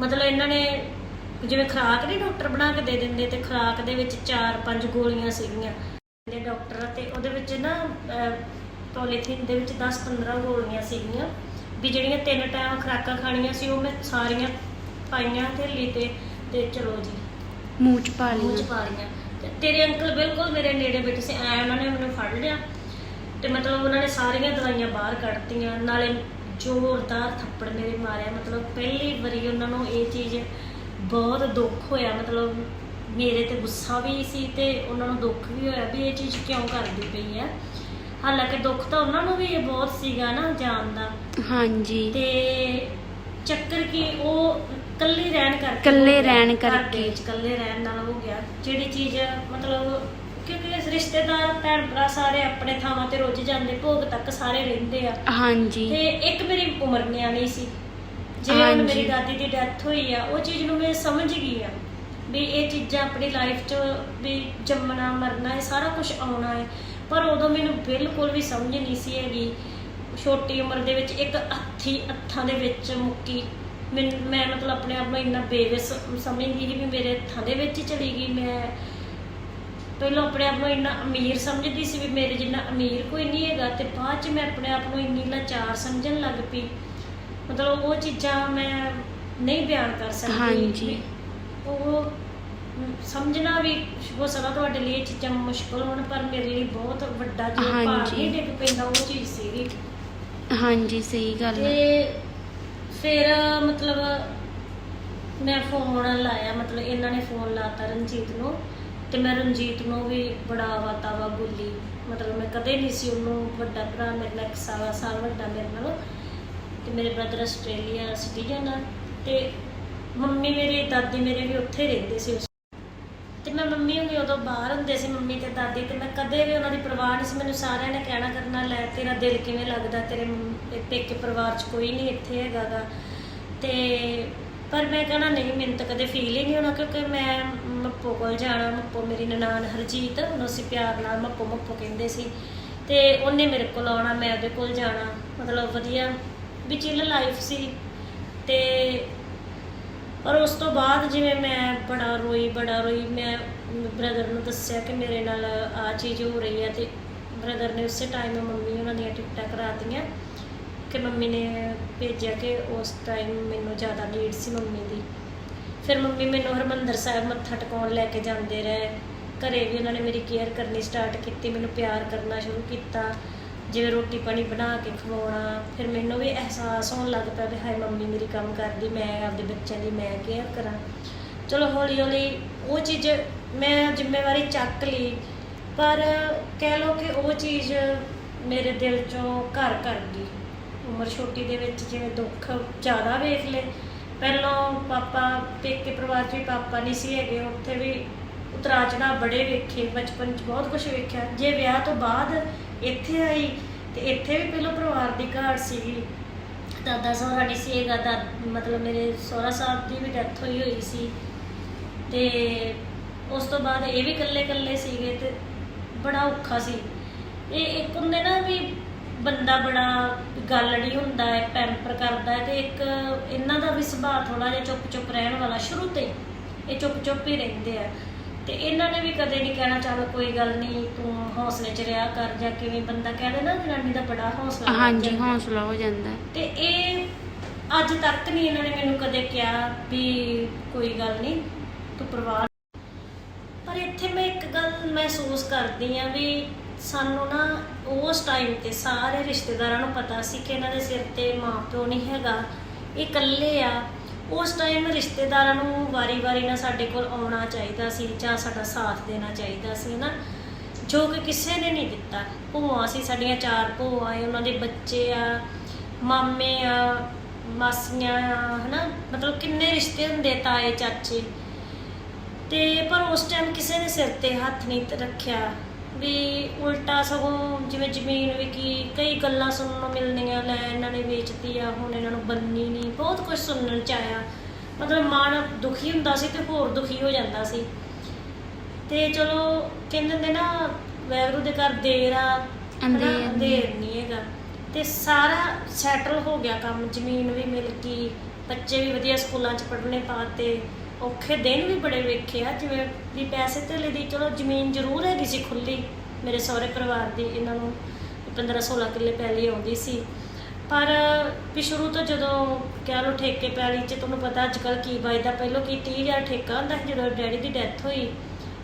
ਮਤਲਬ ਇਹਨਾਂ ਨੇ ਜਿਵੇਂ ਖੁਰਾਕ ਨਹੀਂ ਡਾਕਟਰ ਬਣਾ ਕੇ ਦੇ ਦਿੰਦੇ ਤੇ ਖੁਰਾਕ ਦੇ ਵਿੱਚ 4-5 ਗੋਲੀਆਂ ਸੀਗੀਆਂ। ਦੇ ਡਾਕਟਰ ਤੇ ਉਹਦੇ ਵਿੱਚ ਨਾ ਪੋਲੀਥੀਨ ਦੇ ਵਿੱਚ 10-15 ਗੋਲੀਆਂ ਸੀਗੀਆਂ। ਵੀ ਜਿਹੜੀਆਂ ਤਿੰਨ ਟਾਈਮ ਖੁਰਾਕਾਂ ਖਾਣੀਆਂ ਸੀ ਉਹ ਮੈਂ ਸਾਰੀਆਂ ਪਾਈਆਂ ਥੈਲੀ ਤੇ ਤੇ ਚਲੋ ਜੀ। ਮੂੰਹ ਚ ਪਾ ਮੂੰਹ ਚ ਪਾ ਲਈਆਂ। ਤੇ ਤੇਰੇ ਅੰਕਲ ਬਿਲਕੁਲ ਮੇਰੇ ਨੇੜੇ ਬੈਠੇ ਸੀ ਐ ਉਹਨਾਂ ਨੇ ਮੈਨੂੰ ਫੜ ਲਿਆ। ਤੇ ਮਤਲਬ ਉਹਨਾਂ ਨੇ ਸਾਰੀਆਂ ਦਵਾਈਆਂ ਬਾਹਰ ਕੱਢਤੀਆਂ ਨਾਲੇ ਜ਼ੋਰਦਾਰ ਥੱਪੜ ਮੇਰੇ ਮਾਰਿਆ। ਮਤਲਬ ਪਹਿਲੀ ਵਾਰੀ ਉਹਨਾਂ ਨੂੰ ਇਹ ਚੀਜ਼ ਬਹੁਤ ਦੁੱਖ ਹੋਇਆ। ਮਤਲਬ ਮੇਰੇ ਤੇ ਗੁੱਸਾ ਵੀ ਸੀ ਤੇ ਉਹਨਾਂ ਨੂੰ ਦੁੱਖ ਵੀ ਹੋਇਆ ਵੀ ਇਹ ਚੀਜ਼ ਕਿਉਂ ਕਰਦੀ ਪਈ ਹੈ। ਹਾਲਾਂਕਿ ਦੁੱਖ ਤਾਂ ਉਹਨਾਂ ਨੂੰ ਵੀ ਇਹ ਬਹੁਤ ਸੀਗਾ ਨਾ ਜਾਣ ਦਾ। ਹਾਂਜੀ। ਤੇ ਚੱਕਰ ਕੀ ਉਹ ਇਕੱਲੇ ਰਹਿਣ ਕਰਕੇ ਇਕੱਲੇ। ਰਹਿਣ ਕਰਕੇ। ਇਕੱਲੇ ਰਹਿਣ ਨਾਲ ਹੋ ਗਿਆ। ਜਿਹੜੀ ਚੀਜ਼ ਮਤਲਬ ਕਿਉਂਕਿ ਇਸ ਰਿਸ਼ਤੇਦਾਰ ਭੈਣ ਭਰਾ ਸਾਰੇ ਆਪਣੇ ਥਾਵਾਂ ਤੇ ਰੁੱਝ ਜਾਂਦੇ ਭੋਗ ਤੱਕ ਸਾਰੇ ਰਹਿੰਦੇ ਆ। ਹਾਂਜੀ। ਤੇ ਇੱਕ ਮੇਰੀ ਉਮਰ ਨਿਆਣੀ ਸੀ। ਹੁਣ ਹਾਂਜੀ। ਮੇਰੀ ਦਾਦੀ ਦੀ ਡੈਥ ਹੋਈ ਆ ਉਹ ਚੀਜ਼ ਨੂੰ ਮੈਂ ਸਮਝ ਗਈ ਆ ਵੀ ਇਹ ਚੀਜ਼ਾਂ ਆਪਣੀ ਲਾਈਫ 'ਚ ਵੀ ਜੰਮਣਾ ਮਰਨਾ ਇਹ ਸਾਰਾ ਕੁਝ ਆਉਣਾ ਹੈ ਪਰ ਉਦੋਂ ਮੈਨੂੰ ਬਿਲਕੁਲ ਵੀ ਸਮਝ ਨਹੀਂ ਸੀ ਹੈਗੀ। ਛੋਟੀ ਉਮਰ ਦੇ ਵਿੱਚ ਇੱਕ ਹੱਥੀ ਹੱਥਾਂ ਦੇ ਵਿੱਚ ਮੁੱਕੀ। ਮੈਂ ਮਤਲਬ ਆਪਣੇ ਆਪ ਨੂੰ ਇੰਨਾ ਬੇਵਸ ਸਮਝਦੀ ਸੀ ਵੀ ਮੇਰੇ ਹੱਥਾਂ ਦੇ ਵਿੱਚ ਚਲੀ ਗਈ। ਮੈਂ ਪਹਿਲਾਂ ਆਪਣੇ ਆਪ ਨੂੰ ਇੰਨਾ ਅਮੀਰ ਸਮਝਦੀ ਸੀ ਵੀ ਮੇਰੇ ਜਿੰਨਾ ਅਮੀਰ ਕੋਈ ਨਹੀਂ ਹੈਗਾ ਤੇ ਬਾਅਦ ਚ ਮੈਂ ਆਪਣੇ ਆਪ ਨੂੰ ਇੰਨੀ ਲਾਚਾਰ ਸਮਝਣ ਲੱਗ ਪਈ। ਮਤਲਬ ਉਹ ਚੀਜ਼ਾਂ ਮੈਂ ਨਹੀਂ ਬਿਆਨ ਕਰ ਸਕਦੀ। ਹਾਂਜੀ। ਉਹ ਸਮਝਣਾ ਵੀ ਹੋ ਸਕਦਾ ਤੁਹਾਡੇ ਲਈ ਇਹ ਚੀਜ਼ਾਂ ਮੁਸ਼ਕਲ ਹੋਣ ਪਰ ਮੇਰੇ ਲਈ ਬਹੁਤ ਵੱਡਾ ਜੋ ਭਾਰ। ਨਹੀਂ ਡਿੱਗ ਪੈਂਦਾ ਉਹ ਚੀਜ਼ ਸੀਗੀ। ਹਾਂਜੀ ਸਹੀ ਗੱਲ ਹੈ ਤੇ ਫਿਰ ਮਤਲਬ ਮੈਂ ਫੋਨ ਲਾਇਆ ਮਤਲਬ ਇਹਨਾਂ ਨੇ ਫੋਨ ਲਾਤਾ ਰਣਜੀਤ ਨੂੰ। ਤੇ ਮੈਂ ਰਣਜੀਤ ਨੂੰ ਵੀ ਬੜਾ ਵਾਤਾਵਾ ਬੋਲੀ। ਮਤਲਬ ਮੈਂ ਕਦੇ ਨਹੀਂ ਸੀ ਉਹਨੂੰ ਵੱਡਾ ਭਰਾ, ਮੇਰੇ ਨਾਲ ਇੱਕ ਸਾਲਾ ਸਾਲ ਵੱਡਾ ਮੇਰੇ ਨਾਲ। ਤੇ ਮੇਰੇ ਬ੍ਰਦਰ ਆਸਟ੍ਰੇਲੀਆ ਸਿਟੀਜ਼ਨ ਆ। ਤੇ ਮੰਮੀ ਮੇਰੀ, ਦਾਦੀ ਮੇਰੇ ਵੀ ਉੱਥੇ ਰਹਿੰਦੇ ਸੀ ਉਸ ਤੇ ਮੈਂ ਮੰਮੀ ਹੁੰਦੀ ਉਦੋਂ ਬਾਹਰ ਹੁੰਦੇ ਸੀ, ਮੰਮੀ ਤੇ ਦਾਦੀ। ਤੇ ਮੈਂ ਕਦੇ ਵੀ ਉਹਨਾਂ ਦੀ ਪਰਵਾਹ ਨਹੀਂ ਸੀ। ਮੈਨੂੰ ਸਾਰਿਆਂ ਨੇ ਕਹਿਣਾ ਕਰਨਾ, ਲੈ, ਤੇਰਾ ਦਿਲ ਕਿਵੇਂ ਲੱਗਦਾ? ਤੇਰੇ ਪੇਕੇ ਪਰਿਵਾਰ 'ਚ ਕੋਈ ਨਹੀਂ ਇੱਥੇ ਹੈਗਾਗਾ ਤੇ ਪਰ ਮੈਂ ਕਹਣਾ, ਨਹੀਂ, ਮੈਨੂੰ ਤਾਂ ਕਦੇ ਫੀਲ ਹੀ ਨਹੀਂ ਹੋਣਾ, ਕਿਉਂਕਿ ਮੈਂ ਮੱਪੋ ਕੋਲ ਜਾਣਾ, ਮੱਪੋ ਮੇਰੀ ਨਨਾਣ ਹਰਜੀਤ, ਉਹਨੂੰ ਅਸੀਂ ਪਿਆਰ ਨਾਲ ਮੱਪੋ ਮੱਪੋ ਕਹਿੰਦੇ ਸੀ। ਤੇ ਉਹਨੇ ਮੇਰੇ ਕੋਲ ਆਉਣਾ, ਮੈਂ ਉਹਦੇ ਕੋਲ ਜਾਣਾ। ਮਤਲਬ ਵਧੀਆ, ਵੀ ਚਿੱਲ ਲਾਈਫ ਸੀ। ਤੇ ਔਰ ਉਸ ਤੋਂ ਬਾਅਦ ਜਿਵੇਂ ਮੈਂ ਬੜਾ ਰੋਈ ਬੜਾ ਰੋਈ, ਮੈਂ ਬ੍ਰਦਰ ਨੂੰ ਦੱਸਿਆ ਕਿ ਮੇਰੇ ਨਾਲ ਆ ਚੀਜ਼ ਹੋ ਰਹੀ ਹੈ ਤੇ ਬ੍ਰਦਰ ਨੇ ਉਸੇ ਟਾਈਮ ਮੰਮੀ ਉਹਨਾਂ ਦੀਆਂ ਟਿਕਟਾਂ ਕਰਾਤੀਆਂ ਕਿ ਮੰਮੀ ਨੇ ਭੇਜਿਆ ਕਿ ਉਸ ਟਾਈਮ ਮੈਨੂੰ ਜ਼ਿਆਦਾ ਨੀਡ ਸੀ ਮੰਮੀ ਦੀ। ਫਿਰ ਮੰਮੀ ਮੈਨੂੰ ਹਰਮੰਦਰ ਸਾਹਿਬ ਮੱਥਾ ਟਿਕਾਉਣ ਲੈ ਕੇ ਜਾਂਦੇ ਰਹੇ। ਘਰੇ ਵੀ ਉਹਨਾਂ ਨੇ ਮੇਰੀ ਕੇਅਰ ਕਰਨੀ ਸਟਾਰਟ ਕੀਤੀ, ਮੈਨੂੰ ਪਿਆਰ ਕਰਨਾ ਸ਼ੁਰੂ ਕੀਤਾ। ਜਿਵੇਂ ਰੋਟੀ ਪਾਣੀ ਬਣਾ ਕੇ ਖਵਾਉਣਾ, ਫਿਰ ਮੈਨੂੰ ਵੀ ਅਹਿਸਾਸ ਹੋਣ ਲੱਗ ਪਿਆ ਵੀ ਹਾਏ ਮੰਮੀ ਮੇਰੀ ਕੰਮ ਕਰਦੀ, ਮੈਂ ਆਪਦੇ ਬੱਚਿਆਂ ਦੀ ਮੈਂ ਕੇਅਰ ਕਰਾਂ। ਚਲੋ ਹੌਲੀ ਹੌਲੀ ਉਹ ਚੀਜ਼ ਮੈਂ ਜ਼ਿੰਮੇਵਾਰੀ ਚੱਕ ਲਈ, ਪਰ ਕਹਿ ਲਓ ਕਿ ਉਹ ਚੀਜ਼ ਮੇਰੇ ਦਿਲ ਚੋਂ ਘਰ ਕਰ ਗਈ। ਉਮਰ ਛੋਟੀ ਦੇ ਵਿੱਚ ਜਿਵੇਂ ਦੁੱਖ ਜ਼ਿਆਦਾ ਵੇਖ ਲਏ ਪਹਿਲਾਂ ਪਾਪਾ, ਪੇਕੇ ਪਰਿਵਾਰ 'ਚ ਵੀ ਪਾਪਾ ਨਹੀਂ ਸੀ ਹੈਗੇ, ਉੱਥੇ ਵੀ ਉਤਰਾ ਚੜ੍ਹਾਅ ਬੜੇ ਵੇਖੇ, ਬਚਪਨ 'ਚ ਬਹੁਤ ਕੁਝ ਵੇਖਿਆ। ਜੇ ਵਿਆਹ ਤੋਂ ਬਾਅਦ ਇੱਥੇ ਆਈ, ਤੇ ਇੱਥੇ ਵੀ ਪਹਿਲਾਂ ਪਰਿਵਾਰ ਦੀ ਘਾਟ ਸੀਗੀ। ਦਾਦਾ ਸਹੁਰਾ ਨਹੀਂ ਸੀ ਹੈਗਾ ਦਾ ਮਤਲਬ ਮੇਰੇ ਸਹੁਰਾ ਸਾਹਿਬ ਦੀ ਵੀ ਡੈਥ ਹੋਈ ਹੋਈ ਸੀ। ਤੇ ਉਸ ਤੋਂ ਬਾਅਦ ਇਹ ਵੀ ਇਕੱਲੇ ਇਕੱਲੇ ਸੀਗੇ ਤੇ ਬੜਾ ਔਖਾ ਸੀ। ਇਹ ਇੱਕ ਹੁੰਦੇ ਨਾ ਵੀ ਬੰਦਾ ਬੜਾ ਗੱਲੜੀ ਹੁੰਦਾ ਹੈ ਪੈਂਪਰ ਕਰਦਾ ਹੈ ਤੇ ਇੱਕ ਇਹਨਾਂ ਦਾ ਵੀ ਸੁਭਾਅ ਥੋੜਾ ਜਿਹਾ ਚੁੱਪ ਚੁੱਪ ਰਹਿਣ ਵਾਲਾ ਸ਼ੁਰੂ ਤੋਂ ਇਹ ਚੁੱਪ ਚੁੱਪ ਹੀ ਰਹਿੰਦੇ ਆ ਤੇ ਇਹਨਾਂ ਨੇ ਵੀ ਕਦੇ ਨਹੀਂ ਕਹਿਣਾ ਚੱਲ ਕੋਈ ਗੱਲ ਨਹੀਂ ਤੂੰ ਹੌਸਲੇ 'ਚ ਰਿਹਾ ਕਰ ਜਾਂ ਕਿਵੇਂ ਬੰਦਾ ਕਹਿੰਦੇ ਨਾ ਜਨਾਨੀ ਦਾ ਬੜਾ ਹੌਸਲਾ ਹਾਂਜੀ ਜਾਂਦਾ। ਹੌਸਲਾ ਹੋ ਜਾਂਦਾ ਹੈ। ਤੇ ਇਹ ਅੱਜ ਤੱਕ ਨਹੀਂ ਇਹਨਾਂ ਨੇ ਮੈਨੂੰ ਕਦੇ ਕਿਹਾ ਵੀ ਕੋਈ ਗੱਲ ਨਹੀਂ ਤੂੰ ਪਰਵਾਹ ਪਰ ਇੱਥੇ ਮੈਂ ਇੱਕ ਗੱਲ ਮਹਿਸੂਸ ਕਰਦੀ ਆ ਵੀ ਸਾਨੂੰ ਨਾ ਉਸ ਟਾਈਮ ਤੇ ਸਾਰੇ ਰਿਸ਼ਤੇਦਾਰਾਂ ਨੂੰ ਪਤਾ ਸੀ ਕਿ ਇਹਨਾਂ ਦੇ ਸਿਰ ਤੇ ਮਾਪਿਓ ਨਹੀਂ ਹੈਗਾ। ਇਹ ਇਕੱਲੇ ਆ। ਉਸ ਟਾਈਮ ਰਿਸ਼ਤੇਦਾਰਾਂ ਨੂੰ ਵਾਰੀ-ਵਾਰੀ ਨਾ ਸਾਡੇ ਕੋਲ ਆਉਣਾ ਚਾਹੀਦਾ ਸੀ ਜਾਂ ਸਾਡਾ ਸਾਥ ਦੇਣਾ ਚਾਹੀਦਾ ਸੀ ਨਾ। ਜੋ ਕਿ ਕਿਸੇ ਨੇ ਨਹੀਂ ਦਿੱਤਾ। ਭੂਆ ਸੀ, ਸਾਡੀਆਂ ਚਾਰ ਭੂਆ ਆ ਉਹਨਾਂ ਦੇ ਬੱਚੇ ਆ, ਮਾਮੇ ਆ, ਮਾਸੀਆਂ ਆ, ਹਨਾ? ਮਤਲਬ ਕਿੰਨੇ ਰਿਸ਼ਤੇ ਹੁੰਦੇ ਤਾਏ ਚਾਚੇ। ਤੇ ਪਰ ਉਸ ਟਾਈਮ ਕਿਸੇ ਨੇ ਸਿਰ ਤੇ ਹੱਥ ਨਹੀਂ ਰੱਖਿਆ। ਵੀ ਉਲਟਾ ਸਗੋਂ ਜਿਵੇਂ ਜ਼ਮੀਨ ਵਿਕੀ ਕਈ ਗੱਲਾਂ ਸੁਣਨ ਨੂੰ ਮਿਲਣੀਆਂ ਲੈ ਇਹਨਾਂ ਨੇ ਵੇਚਤੀ ਆ ਹੁਣ ਇਹਨਾਂ ਨੂੰ ਬੰਨੀ ਨਹੀਂ ਬਹੁਤ ਕੁਝ ਸੁਣਨ ਚ ਆਇਆ। ਮਤਲਬ ਮਨ ਦੁਖੀ ਹੁੰਦਾ ਸੀ ਤੇ ਹੋਰ ਦੁਖੀ ਹੋ ਜਾਂਦਾ ਸੀ। ਤੇ ਚਲੋ ਕਹਿੰਦੇ ਨੇ ਨਾ ਵੈਗਰੂ ਦੇ ਘਰ ਦੇਰ ਆ ਅੰਧੇਰ। ਅੰਧੇਰ ਨਹੀਂ ਹੈਗਾ। ਤੇ ਸਾਰਾ ਸੈਟਲ ਹੋ ਗਿਆ ਕੰਮ ਜ਼ਮੀਨ ਵੀ ਮਿਲ ਗਈ ਬੱਚੇ ਵੀ ਵਧੀਆ ਸਕੂਲਾਂ 'ਚ ਪੜ੍ਹਨੇ ਪਾਤੇ ਔਖੇ ਦਿਨ ਵੀ ਬੜੇ ਵੇਖੇ ਆ, ਜਿਵੇਂ ਵੀ ਪੈਸੇ ਧੇਲੇ ਦੀ, ਚਲੋ ਜ਼ਮੀਨ ਜ਼ਰੂਰ ਹੈਗੀ ਸੀ ਖੁੱਲੀ ਮੇਰੇ ਸਹੁਰੇ ਪਰਿਵਾਰ ਦੀ, ਇਹਨਾਂ ਨੂੰ 15 16 ਕਿੱਲੇ ਪੈਲੀ ਆਉਂਦੀ ਸੀ। ਪਰ ਵੀ ਸ਼ੁਰੂ ਤੋਂ ਜਦੋਂ ਕਹਿ ਲਓ ਠੇਕੇ ਪੈਲੀ 'ਚ ਤੁਹਾਨੂੰ ਪਤਾ ਅੱਜ ਕੱਲ ਕੀ ਵੱਜਦਾ ਪਹਿਲਾਂ ਕੀ 30000 ਠੇਕਾ ਹੁੰਦਾ ਸੀ, ਜਦੋਂ ਡੈਡੀ ਦੀ ਡੈਥ ਹੋਈ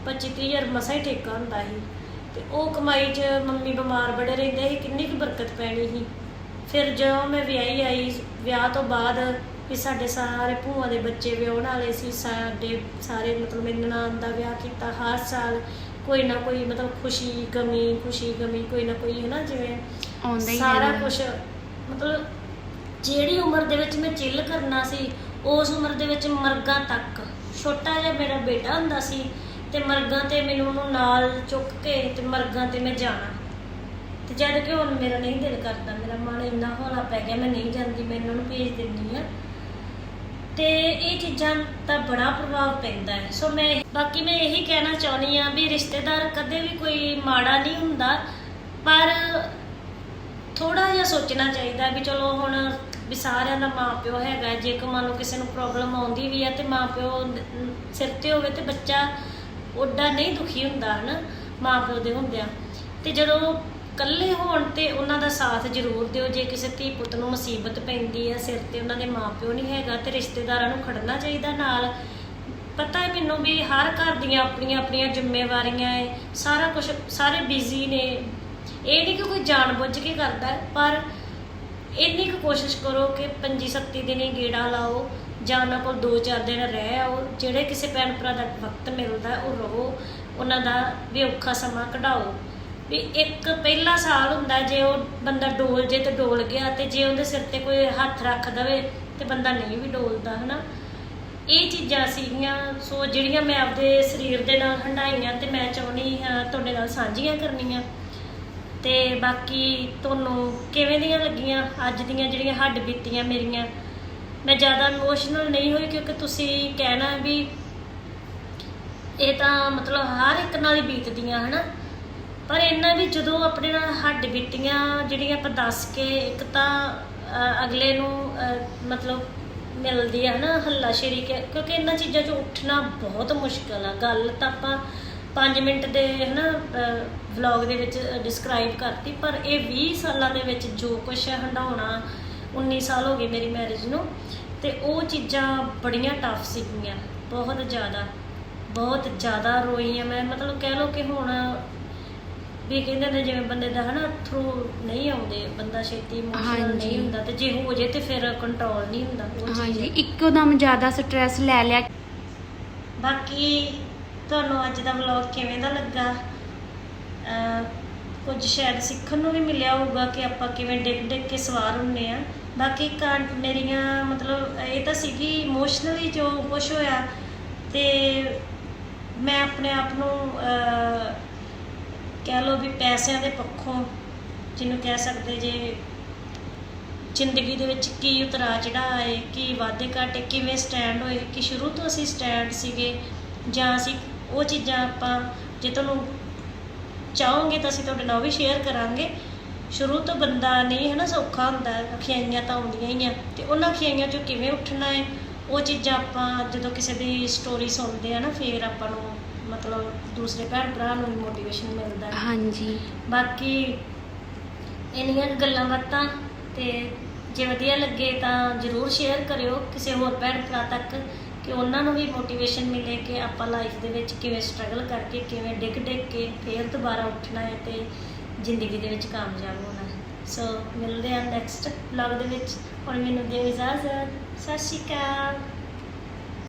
25 30000 ਮਸਾ ਹੀ ਠੇਕਾ ਹੁੰਦਾ ਸੀ। ਤੇ ਉਹ ਕਮਾਈ 'ਚ ਮੰਮੀ ਬਿਮਾਰ ਬੜੇ ਰਹਿੰਦੇ ਸੀ, ਕਿੰਨੀ ਕੁ ਬਰਕਤ ਪੈਣੀ ਸੀ। ਫਿਰ ਜਦੋਂ ਮੈਂ ਵਿਆਹੀ ਆਈ, ਵਿਆਹ ਤੋਂ ਬਾਅਦ ਵੀ ਸਾਡੇ ਸਾਰੇ ਭੂਆ ਦੇ ਬੱਚੇ ਵਿਆਹਣ ਵਾਲੇ ਸੀ ਸਾਡੇ ਸਾਰੇ ਮਤਲਬ ਮੇਰੇ ਨਨਾਣ ਦਾ ਵਿਆਹ ਕੀਤਾ ਹਰ ਸਾਲ। ਕੋਈ ਨਾ ਕੋਈ ਮਤਲਬ ਖੁਸ਼ੀ ਗਮੀ ਖੁਸ਼ੀ ਗਮੀ ਕੋਈ ਨਾ ਕੋਈ ਹੈ ਨਾ ਜਿਵੇਂ ਆਉਂਦਾ ਹੀ ਸਾਰਾ। ਕੁਝ ਮਤਲਬ ਜਿਹੜੀ ਉਮਰ ਦੇ ਵਿੱਚ ਮੈਂ ਚਿੱਲ ਕਰਨਾ ਸੀ ਉਸ ਉਮਰ ਦੇ ਵਿੱਚ ਮਰਗਾਂ ਤੱਕ। ਛੋਟਾ ਜਿਹਾ ਮੇਰਾ ਬੇਟਾ ਹੁੰਦਾ ਸੀ ਤੇ ਮਰਗਾਂ ਤੇ ਮੈਨੂੰ ਉਹਨੂੰ ਨਾਲ ਚੁੱਕ ਕੇ ਤੇ ਮਰਗਾਂ ਤੇ ਮੈਂ ਜਾਣਾ। ਤੇ ਜਦ ਕਿ ਹੁਣ ਮੇਰਾ ਨਹੀਂ ਦਿਲ ਕਰਦਾ ਮੇਰਾ ਮਨ ਇੰਨਾ ਹੌਲਾ ਪੈ ਗਿਆ ਮੈਂ ਨਹੀਂ ਜਾਂਦੀ ਮੈਂ ਇਹਨਾਂ ਨੂੰ ਭੇਜ ਦਿੰਦੀ ਆ ਤੇ ਇਹ ਚੀਜ਼ਾਂ ਦਾ ਬੜਾ ਪ੍ਰਭਾਵ ਪੈਂਦਾ ਹੈ। ਸੋ ਮੈਂ ਬਾਕੀ ਮੈਂ ਇਹੀ ਕਹਿਣਾ ਚਾਹੁੰਦੀ ਆ ਵੀ ਰਿਸ਼ਤੇਦਾਰ ਕਦੇ ਵੀ ਕੋਈ ਮਾੜਾ ਨਹੀਂ ਹੁੰਦਾ, ਪਰ ਥੋੜਾ ਜਿਹਾ ਸੋਚਣਾ ਚਾਹੀਦਾ ਵੀ ਚਲੋ ਹੁਣ ਵੀ ਸਾਰਿਆਂ ਦਾ ਮਾਪਿਓ ਹੈਗਾ ਜੇ ਕੋ ਮੰਨ ਲਓ ਕਿਸੇ ਨੂੰ ਪ੍ਰੋਬਲਮ ਆਉਂਦੀ ਵੀ ਹੈ ਤੇ ਮਾਪਿਓ ਨ- ਸਿਰ ਤੇ ਹੋਵੇ ਤੇ ਬੱਚਾ ਉੱਡਾ ਨਹੀਂ ਦੁਖੀ ਹੁੰਦਾ ਹਨਾ, ਮਾਪਿਓ ਦੇ ਹੁੰਦਿਆਂ। ਤੇ ਜਦੋਂ ਇਕੱਲੇ ਹੋਣ ਤੇ ਉਹਨਾਂ ਦਾ ਸਾਥ ਜ਼ਰੂਰ ਦਿਓ। ਜੇ ਕਿਸੇ ਧੀ ਪੁੱਤ ਨੂੰ ਮੁਸੀਬਤ ਪੈਂਦੀ ਹੈ, ਸਿਰ ਤੇ ਉਹਨਾਂ ਦੇ ਮਾਪਿਓ ਨਹੀਂ ਹੈਗਾ, ਤੇ ਰਿਸ਼ਤੇਦਾਰਾਂ ਨੂੰ ਖੜਨਾ ਚਾਹੀਦਾ ਨਾਲ। ਪਤਾ ਹੈ ਮੈਨੂੰ ਵੀ ਹਰ ਘਰ ਦੀਆਂ ਆਪਣੀਆਂ ਆਪਣੀਆਂ ਜ਼ਿੰਮੇਵਾਰੀਆਂ ਹੈ ਸਾਰਾ ਕੁਝ ਸਾਰੇ ਬਿਜ਼ੀ ਨੇ। ਇਹ ਨਹੀਂ ਕਿ ਕੋਈ ਜਾਣਬੁੱਝ ਕੇ ਕਰਦਾ ਪਰ ਇੰਨੀ ਕੁ ਕੋਸ਼ਿਸ਼ ਕਰੋ ਕਿ 25 27 ਦਿਨ ਹੀ ਗੇੜਾ ਲਾਓ, ਜਾਂ ਉਹਨਾਂ ਕੋਲ 2-4 ਦਿਨ ਰਹਿ ਆਓ। ਜਿਹੜੇ ਕਿਸੇ ਭੈਣ ਭਰਾ ਦਾ ਵਕਤ ਮਿਲਦਾ, ਉਹ ਰਹੋ। ਉਹਨਾਂ ਦਾ ਵੀ ਔਖਾ ਸਮਾਂ ਕਢਾਓ। ਵੀ ਇੱਕ ਪਹਿਲਾ ਸਾਲ ਹੁੰਦਾ ਜੇ ਉਹ ਬੰਦਾ ਡੋਲ ਜੇ ਤੇ ਡੋਲ ਗਿਆ ਤੇ ਜੇ ਉਹਦੇ ਸਿਰ ਤੇ ਕੋਈ ਹੱਥ ਰੱਖ ਦਵੇ ਤੇ ਬੰਦਾ ਨਹੀਂ ਵੀ ਡੋਲਦਾ, ਹਨਾ? ਇਹ ਚੀਜ਼ਾਂ ਸੀਗੀਆਂ, ਸੋ ਜਿਹੜੀਆਂ ਮੈਂ ਆਪਦੇ ਸਰੀਰ ਦੇ ਨਾਲ ਹੰਡਾਈਆਂ ਤੇ ਮੈਂ ਚਾਹੁੰਦੀ ਹਾਂ ਤੁਹਾਡੇ ਨਾਲ ਸਾਂਝੀਆਂ ਕਰਨੀਆਂ। ਤੇ ਬਾਕੀ ਤੁਹਾਨੂੰ ਕਿਵੇਂ ਦੀਆਂ ਲੱਗੀਆਂ ਅੱਜ ਦੀਆਂ ਜਿਹੜੀਆਂ ਹੱਡ ਬੀਤੀਆਂ ਮੇਰੀਆਂ? ਮੈਂ ਜ਼ਿਆਦਾ ਇਮੋਸ਼ਨਲ ਨਹੀਂ ਹੋਈ ਕਿਉਂਕਿ ਤੁਸੀਂ ਕਹਿਣਾ ਵੀ ਇਹ ਤਾਂ ਮਤਲਬ ਹਰ ਇੱਕ ਨਾਲ ਹੀ ਬੀਤਦੀਆਂ, ਹਨਾ? ਪਰ ਇਹਨਾਂ ਵੀ ਜਦੋਂ ਆਪਣੇ ਨਾਲ ਹੱਡ ਬੀਤੀਆਂ ਜਿਹੜੀਆਂ ਆਪਾਂ ਦੱਸ ਕੇ ਇੱਕ ਤਾਂ ਅਗਲੇ ਨੂੰ ਮਤਲਬ ਮਿਲਦੀ ਹੈ ਨਾ ਹੱਲਾ ਸ਼ੇਰੀ ਕਿ, ਕਿਉਂਕਿ ਇਹਨਾਂ ਚੀਜ਼ਾਂ 'ਚੋਂ ਉੱਠਣਾ ਬਹੁਤ ਮੁਸ਼ਕਲ ਆ। ਗੱਲ ਤਾਂ ਆਪਾਂ 5 ਮਿੰਟ ਦੇ ਹਨਾ ਵਲੌਗ ਦੇ ਵਿੱਚ ਡਿਸਕ੍ਰਾਈਬ ਕਰਤੀ, ਪਰ ਇਹ 20 ਸਾਲਾਂ ਦੇ ਵਿੱਚ ਜੋ ਕੁਝ ਹੰਡਾਉਣਾ 19 ਸਾਲ ਹੋ ਗਏ ਮੇਰੀ ਮੈਰਿਜ ਨੂੰ, ਤੇ ਉਹ ਚੀਜ਼ਾਂ ਬੜੀਆਂ ਟਫ ਸੀਗੀਆਂ, ਬਹੁਤ ਜ਼ਿਆਦਾ ਬਹੁਤ ਜ਼ਿਆਦਾ ਰੋਈ ਆ ਮੈਂ। ਮਤਲਬ ਕਹਿ ਲਓ ਕਿ ਹੁਣ ਵੀ ਕਹਿੰਦੇ ਨੇ ਜਿਵੇਂ ਬੰਦੇ ਦਾ ਹਨਾ ਥਰੂ ਨਹੀਂ ਆਉਂਦੇ ਬੰਦਾ ਛੇਤੀ ਇਮੋਸ਼ਨਲ ਹਾਂਜੀ। ਨਹੀਂ ਹੁੰਦਾ ਤੇ ਜੇ ਹੋ ਜੇ ਤੇ ਫਿਰ ਕੰਟਰੋਲ ਨਹੀਂ ਹੁੰਦਾ ਉਹ ਚੀਜ਼ ਹਾਂਜੀ ਹੈ। ਇੱਕੋ ਦਮ ਜ਼ਿਆਦਾ ਸਟ੍ਰੈਸ ਲੈ ਲਿਆ ਬਾਕੀ ਤੁਹਾਨੂੰ ਅੱਜ ਦਾ ਵਲੌਗ ਕਿਵੇਂ ਦਾ ਲੱਗਾ ਅਹ ਕੁਝ ਸ਼ਾਇਦ ਸਿੱਖਣ ਨੂੰ ਵੀ ਮਿਲਿਆ ਹੋਊਗਾ ਕਿ ਆਪਾਂ ਕਿਵੇਂ ਡਿੱਗ ਡਿੱਗ ਕੇ ਸਵਾਰ ਹੁੰਨੇ ਆ ਬਾਕੀ ਕਾਂ ਮੇਰੀਆਂ ਮਤਲਬ ਇਹ ਤਾਂ ਸੀਗੀ ਇਮੋਸ਼ਨਲੀ ਜੋ ਕੁਝ ਹੋਇਆ ਤੇ ਮੈਂ ਆਪਣੇ ਆਪ ਨੂੰ ਅਹ, ਕਹਿ ਲਓ ਵੀ ਪੈਸਿਆਂ ਦੇ ਪੱਖੋਂ ਜਿਹਨੂੰ ਕਹਿ ਸਕਦੇ ਜੇ ਜ਼ਿੰਦਗੀ ਦੇ ਵਿੱਚ ਕੀ ਉਤਰਾ ਚੜਾ ਆਏ, ਕੀ ਵਾਧੇ ਘਾਟੇ, ਕਿਵੇਂ ਸਟੈਂਡ ਹੋਏ, ਕਿ ਸ਼ੁਰੂ ਤੋਂ ਅਸੀਂ ਸਟੈਂਡ ਸੀਗੇ ਜਾਂ ਅਸੀਂ ਉਹ ਚੀਜ਼ਾਂ ਆਪਾਂ ਜੇ ਤੁਹਾਨੂੰ ਚਾਹੋਗੇ ਤਾਂ ਅਸੀਂ ਤੁਹਾਡੇ ਨਾਲ ਉਹ ਵੀ ਸ਼ੇਅਰ ਕਰਾਂਗੇ। ਸ਼ੁਰੂ ਤੋਂ ਬੰਦਾ ਨਹੀਂ ਹੈ ਨਾ ਸੌਖਾ ਹੁੰਦਾ ਅਖਿਆਈਆਂ ਤਾਂ ਆਉਂਦੀਆਂ ਹੀ ਆ ਤੇ ਉਹਨਾਂ ਅਖਿਆਈਆਂ ਚੋਂ ਕਿਵੇਂ ਉੱਠਣਾ ਹੈ? ਉਹ ਚੀਜ਼ਾਂ ਆਪਾਂ ਜਦੋਂ ਕਿਸੇ ਦੀ ਸਟੋਰੀ ਸੁਣਦੇ ਆ ਨਾ, ਫਿਰ ਆਪਾਂ ਨੂੰ ਮਤਲਬ ਦੂਸਰੇ ਭੈਣ ਭਰਾ ਨੂੰ ਵੀ ਮੋਟੀਵੇਸ਼ਨ ਮਿਲਦਾ ਹੈ। ਹਾਂਜੀ। ਬਾਕੀ ਇੰਨੀਆਂ ਕੁ ਗੱਲਾਂ ਬਾਤਾਂ ਤੇ ਜੇ ਵਧੀਆ ਲੱਗੇ ਤਾਂ ਜਰੂਰ ਸ਼ੇਅਰ ਕਰਿਓ ਕਿਸੇ ਹੋਰ ਭੈਣ ਭਰਾ ਤੱਕ ਕਿ ਉਹਨਾਂ ਨੂੰ ਵੀ ਮੋਟੀਵੇਸ਼ਨ ਮਿਲੇ ਕਿ ਆਪਾਂ ਲਾਈਫ ਦੇ ਵਿੱਚ ਕਿਵੇਂ ਸਟਰਗਲ ਕਰਕੇ ਕਿਵੇਂ ਡਿੱਗ ਡਿੱਗ ਕੇ ਫੇਰ ਦੁਬਾਰਾ ਉੱਠਣਾ ਹੈ ਤੇ ਜ਼ਿੰਦਗੀ ਦੇ ਵਿੱਚ ਕਾਮਯਾਬ ਹੋਣਾ ਹੈ। ਸੋ ਮਿਲਦੇ ਹਾਂ ਨੈਕਸਟ ਵਲੌਗ ਦੇ ਵਿੱਚ। ਹੁਣ ਮੈਨੂੰ ਦਿਓ ਇਜਾਜ਼ਤ। ਸਤਿ ਸ਼੍ਰੀ ਅਕਾਲ।